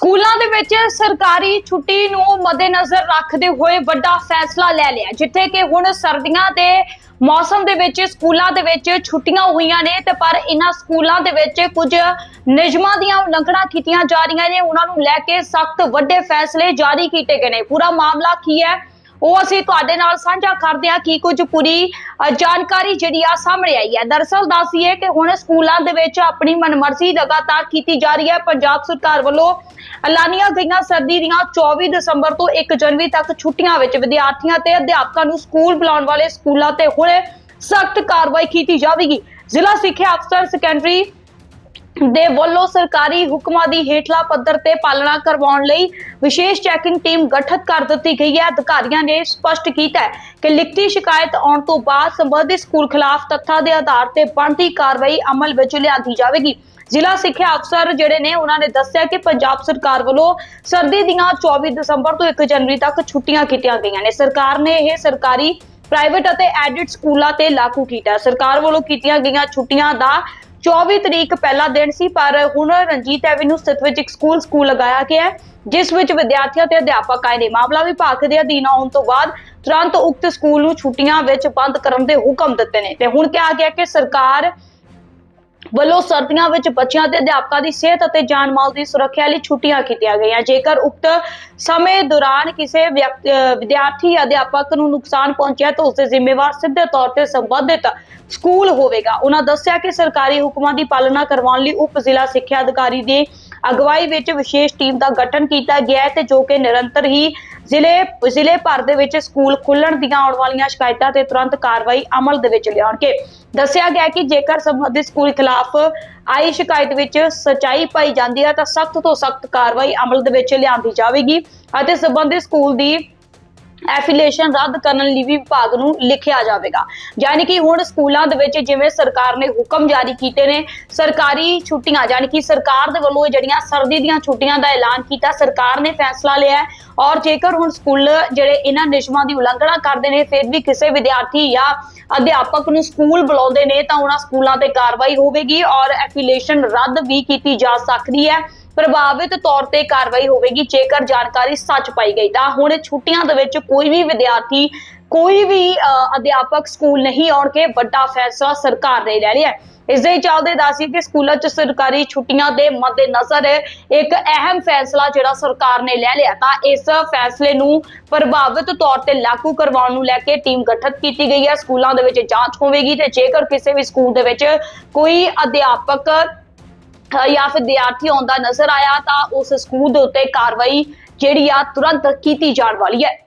ਸਕੂਲਾਂ ਦੇ ਵਿੱਚ ਸਰਕਾਰੀ ਛੁੱਟੀ ਨੂੰ ਮੱਦੇਨਜ਼ਰ ਰੱਖਦੇ ਹੋਏ ਵੱਡਾ ਫੈਸਲਾ ਲੈ ਲਿਆ, ਜਿੱਥੇ ਕਿ ਹੁਣ ਸਰਦੀਆਂ ਦੇ ਮੌਸਮ ਦੇ ਵਿੱਚ ਸਕੂਲਾਂ ਦੇ ਵਿੱਚ ਛੁੱਟੀਆਂ ਹੋਈਆਂ ਨੇ ਤੇ ਪਰ ਇਹਨਾਂ ਸਕੂਲਾਂ ਦੇ ਵਿੱਚ ਕੁਝ ਨਿਯਮਾਂ ਦੀਆਂ ਉਲੰਘਣਾ ਕੀਤੀਆਂ ਜਾ ਰਹੀਆਂ ਨੇ। ਉਹਨਾਂ ਨੂੰ ਲੈ ਕੇ ਸਖਤ ਵੱਡੇ ਫੈਸਲੇ ਜਾਰੀ ਕੀਤੇ ਗਏ ਨੇ। ਪੂਰਾ ਮਾਮਲਾ ਕੀ ਹੈ? ਉਹ ਅਸੀਂ ਤੁਹਾਡੇ ਨਾਲ ਸਾਂਝਾ ਕਰਦੇ ਹਾਂ ਕੀ ਕੁਝ ਪੂਰੀ ਜਾਣਕਾਰੀ ਜਿਹੜੀ ਆ ਸਾਹਮਣੇ ਆਈ ਹੈ। ਦਰਅਸਲ ਦੱਸੀਏ ਕਿ ਹੁਣ ਸਕੂਲਾਂ ਦੇ ਵਿੱਚ ਆਪਣੀ ਮਨਮਰਜ਼ੀ ਲਗਾਤਾਰ ਕੀਤੀ ਜਾ ਰਹੀ ਹੈ। ਪੰਜਾਬ ਸਰਕਾਰ ਵੱਲੋਂ ਐਲਾਨੀਆਂ ਗਈਆਂ ਸਰਦੀ ਦੀਆਂ 24 ਦਸੰਬਰ ਤੋਂ 1 ਜਨਵਰੀ ਤੱਕ ਛੁੱਟੀਆਂ ਵਿੱਚ ਵਿਦਿਆਰਥੀਆਂ ਤੇ ਅਧਿਆਪਕਾਂ ਨੂੰ ਸਕੂਲ ਬੁਲਾਉਣ ਵਾਲੇ ਸਕੂਲਾਂ ਤੇ ਹੁਣ ਸਖਤ ਕਾਰਵਾਈ ਕੀਤੀ ਜਾਵੇਗੀ। ਜ਼ਿਲ੍ਹਾ ਸਿੱਖਿਆ ਅਫਸਰ ਸੈਕੰਡਰੀ ਦੇ ਵੱਲੋਂ ਸਰਕਾਰੀ ਹੁਕਮਾਂ ਦੀ ਹੇਠਲਾ ਪੱਧਰ ਤੇ ਪਾਲਣਾ ਕਰਵਾਉਣ ਲਈ ਵਿਸ਼ੇਸ਼ ਚੈਕਿੰਗ ਟੀਮ ਗਠਿਤ ਕਰ ਦਿੱਤੀ ਗਈ ਹੈ। ਅਧਿਕਾਰੀਆਂ ਨੇ ਸਪਸ਼ਟ ਕੀਤਾ ਹੈ ਕਿ ਲਿਖਤੀ ਸ਼ਿਕਾਇਤ ਆਉਣ ਤੋਂ ਬਾਅਦ ਸੰਬੰਧਿਤ ਸਕੂਲ ਖਿਲਾਫ ਤੱਥਾਂ ਦੇ ਆਧਾਰ ਤੇ ਬਣਦੀ ਕਾਰਵਾਈ ਅਮਲ ਵਿੱਚ ਲਿਆਂਦੀ ਜਾਵੇਗੀ। ਜ਼ਿਲ੍ਹਾ ਸਿੱਖਿਆ ਅਫਸਰ ਜਿਹੜੇ ਨੇ, ਉਹਨਾਂ ਨੇ ਦੱਸਿਆ ਕਿ ਪੰਜਾਬ ਸਰਕਾਰ ਵੱਲੋਂ ਸਰਦੀ ਦੀਆਂ 24 ਦਸੰਬਰ ਤੋਂ 1 ਜਨਵਰੀ ਤੱਕ ਛੁੱਟੀਆਂ ਕੀਤੀਆਂ ਗਈਆਂ ਨੇ। ਸਰਕਾਰ ਨੇ ਇਹ ਸਰਕਾਰੀ ਪ੍ਰਾਈਵੇਟ ਅਤੇ ਐਡਿਟ ਸਕੂਲਾਂ ਤੇ ਲਾਗੂ ਕੀਤਾ। ਸਰਕਾਰ ਵੱਲੋਂ ਕੀਤੀਆਂ ਗਈਆਂ ਛੁੱਟੀਆਂ ਦਾ 24 ਤਰੀਕ ਪਹਿਲਾ ਦਿਨ ਸੀ, ਪਰ ਹੁਣ ਰਣਜੀਤ ਐਵਨਿਊ ਸਥਿਤ ਵਿੱਚ ਇੱਕ ਸਕੂਲ ਸਕੂਲ ਲਗਾਇਆ ਗਿਆ ਹੈ, ਜਿਸ ਵਿੱਚ ਵਿਦਿਆਰਥੀਆਂ ਤੇ ਅਧਿਆਪਕ ਆਏ ਨੇ। ਮਾਮਲਾ ਵਿਭਾਗ ਦੇ ਅਧੀਨ ਆਉਣ ਤੋਂ ਬਾਅਦ ਤੁਰੰਤ ਉਕਤ ਸਕੂਲ ਨੂੰ ਛੁੱਟੀਆਂ ਵਿੱਚ ਬੰਦ ਕਰਨ ਦੇ ਹੁਕਮ ਦਿੱਤੇ ਨੇ। ਤੇ ਹੁਣ ਕਿਹਾ ਗਿਆ ਕਿ ਸਰਕਾਰ ਵੱਲੋਂ ਸਰਦੀਆਂ ਵਿੱਚ ਬੱਚਿਆਂ ਤੇ ਅਧਿਆਪਕਾਂ ਦੀ ਸਿਹਤ ਅਤੇ ਜਾਨ ਮਾਲ ਦੀ ਸੁਰੱਖਿਆ ਲਈ ਛੁੱਟੀਆਂ ਕੀਤੀਆਂ ਗਈਆਂ। ਜੇਕਰ ਉਕਤ ਸਮੇਂ ਦੌਰਾਨ ਕਿਸੇ ਵਿਦਿਆਰਥੀ ਜਾਂ ਅਧਿਆਪਕ ਨੂੰ ਨੁਕਸਾਨ ਪਹੁੰਚਿਆ ਤਾਂ ਉਸ ਦੇ ਜ਼ਿੰਮੇਵਾਰ ਸਿੱਧੇ ਤੌਰ ਤੇ ਸੰਬੰਧਿਤ ਸਕੂਲ ਹੋਵੇਗਾ। ਉਹਨਾਂ ਦੱਸਿਆ ਕਿ ਸਰਕਾਰੀ ਹੁਕਮਾਂ ਦੀ ਪਾਲਣਾ ਕਰਵਾਉਣ ਲਈ ਉਪ ਜ਼ਿਲ੍ਹਾ ਸਿੱਖਿਆ ਅਧਿਕਾਰੀ ਦੇ ਅਗਵਾਈ ਵਿੱਚ ਵਿਸ਼ੇਸ਼ ਟੀਮ ਦਾ ਗਠਨ ਕੀਤਾ ਗਿਆ ਹੈ ਤੇ ਜੋ ਕਿ ਨਿਰੰਤਰ ਹੀ ਜ਼ਿਲ੍ਹੇ ਜ਼ਿਲ੍ਹੇ ਭਰ ਦੇ ਵਿੱਚ ਸਕੂਲ ਖੁੱਲਣ ਦੀਆਂ ਆਉਣ ਵਾਲੀਆਂ ਸ਼ਿਕਾਇਤਾਂ ਤੇ ਤੁਰੰਤ ਕਾਰਵਾਈ ਅਮਲ ਦੇ ਵਿੱਚ ਲਿਆਉਣਗੇ। ਦੱਸਿਆ ਗਿਆ ਕਿ ਜੇਕਰ ਸੰਬੰਧਿਤ ਸਕੂਲ ਖਿਲਾਫ ਆਈ ਸ਼ਿਕਾਇਤ ਵਿੱਚ ਸਚਾਈ ਪਾਈ ਜਾਂਦੀ ਹੈ ਤਾਂ ਸਖਤ ਤੋਂ ਸਖਤ ਕਾਰਵਾਈ ਅਮਲ ਦੇ ਵਿੱਚ ਲਿਆਂਦੀ ਜਾਵੇਗੀ ਅਤੇ ਸੰਬੰਧਿਤ ਸਕੂਲ ਦੀ ਐਫੀਲੀਏਸ਼ਨ ਰੱਦ ਕਰਨ ਲਈ ਵੀ ਵਿਭਾਗ ਨੂੰ ਲਿਖਿਆ ਜਾਵੇਗਾ। ਯਾਨੀ ਕਿ ਹੁਣ ਸਕੂਲਾਂ ਦੇ ਵਿੱਚ ਜਿਵੇਂ ਸਰਕਾਰ ਨੇ ਹੁਕਮ ਜਾਰੀ ਕੀਤੇ ਨੇ, ਸਰਕਾਰੀ ਛੁੱਟੀਆਂ, ਯਾਨੀ ਕਿ ਸਰਕਾਰ ਦੇ ਵੱਲੋਂ ਜਿਹੜੀਆਂ ਸਰਦੀ ਦੀਆਂ ਛੁੱਟੀਆਂ ਦਾ ਐਲਾਨ ਕੀਤਾ, ਸਰਕਾਰ ਨੇ ਫੈਸਲਾ ਲਿਆ ਔਰ ਜੇਕਰ ਹੁਣ ਸਕੂਲ ਜਿਹੜੇ ਇਹਨਾਂ ਨਿਯਮਾਂ ਦੀ ਉਲੰਘਣਾ ਕਰਦੇ ਨੇ, ਫਿਰ ਵੀ ਕਿਸੇ ਵਿਦਿਆਰਥੀ ਜਾਂ ਅਧਿਆਪਕ ਨੂੰ ਸਕੂਲ ਬੁਲਾਉਂਦੇ ਨੇ ਤਾਂ ਉਹਨਾਂ ਸਕੂਲਾਂ ਤੇ ਕਾਰਵਾਈ ਹੋਵੇਗੀ ਔਰ ਐਫੀਲੀਏਸ਼ਨ ਰੱਦ ਵੀ ਕੀਤੀ ਜਾ ਸਕਦੀ ਹੈ। ਪ੍ਰਭਾਵਿਤ ਤੌਰ ਤੇ ਕਾਰਵਾਈ ਹੋਵੇਗੀ, ਜੇਕਰ ਜਾਣਕਾਰੀ ਸੱਚ ਪਾਈ ਗਈ, ਤਾਂ ਹੁਣ ਛੁੱਟੀਆਂ ਦੇ ਵਿੱਚ ਕੋਈ ਵੀ ਵਿਦਿਆਰਥੀ, ਕੋਈ ਵੀ ਅਧਿਆਪਕ ਸਕੂਲ ਨਹੀਂ ਆਉਣਗੇ, ਵੱਡਾ ਫੈਸਲਾ ਸਰਕਾਰ ਨੇ ਲੈ ਲਿਆ। ਹੈ ਇਸ ਦੇ ਚੱਲਦੇ ਦੱਸੀਏ ਕਿ ਸਕੂਲਾਂ 'ਚ ਸਰਕਾਰੀ ਛੁੱਟੀਆਂ ਦੇ ਮੱਦੇਨਜ਼ਰ ਇੱਕ ਅਹਿਮ ਫੈਸਲਾ ਜਿਹੜਾ ਸਰਕਾਰ ਨੇ ਲੈ ਲਿਆ, ਤਾਂ ਇਸ ਫੈਸਲੇ ਨੂੰ ਪ੍ਰਭਾਵਿਤ ਤੌਰ ਤੇ ਲਾਗੂ ਕਰਵਾਉਣ ਨੂੰ ਲੈ ਕੇ ਟੀਮ ਗਠਿਤ ਕੀਤੀ ਗਈ ਹੈ। ਸਕੂਲਾਂ ਦੇ ਵਿੱਚ ਜਾਂਚ ਹੋਵੇਗੀ ਤੇ ਜੇਕਰ ਕਿਸੇ ਵੀ ਸਕੂਲ ਦੇ ਵਿੱਚ ਕੋਈ ਅਧਿਆਪਕ ਜਾਂ ਫਿਰ ਵਿਦਿਆਰਥੀ ਆਉਂਦਾ ਨਜ਼ਰ ਆਇਆ ਤਾਂ ਉਸ ਸਕੂਲ ਦੇ ਉੱਤੇ ਕਾਰਵਾਈ ਜਿਹੜੀ ਆ ਤੁਰੰਤ ਕੀਤੀ ਜਾਣ ਵਾਲੀ ਹੈ।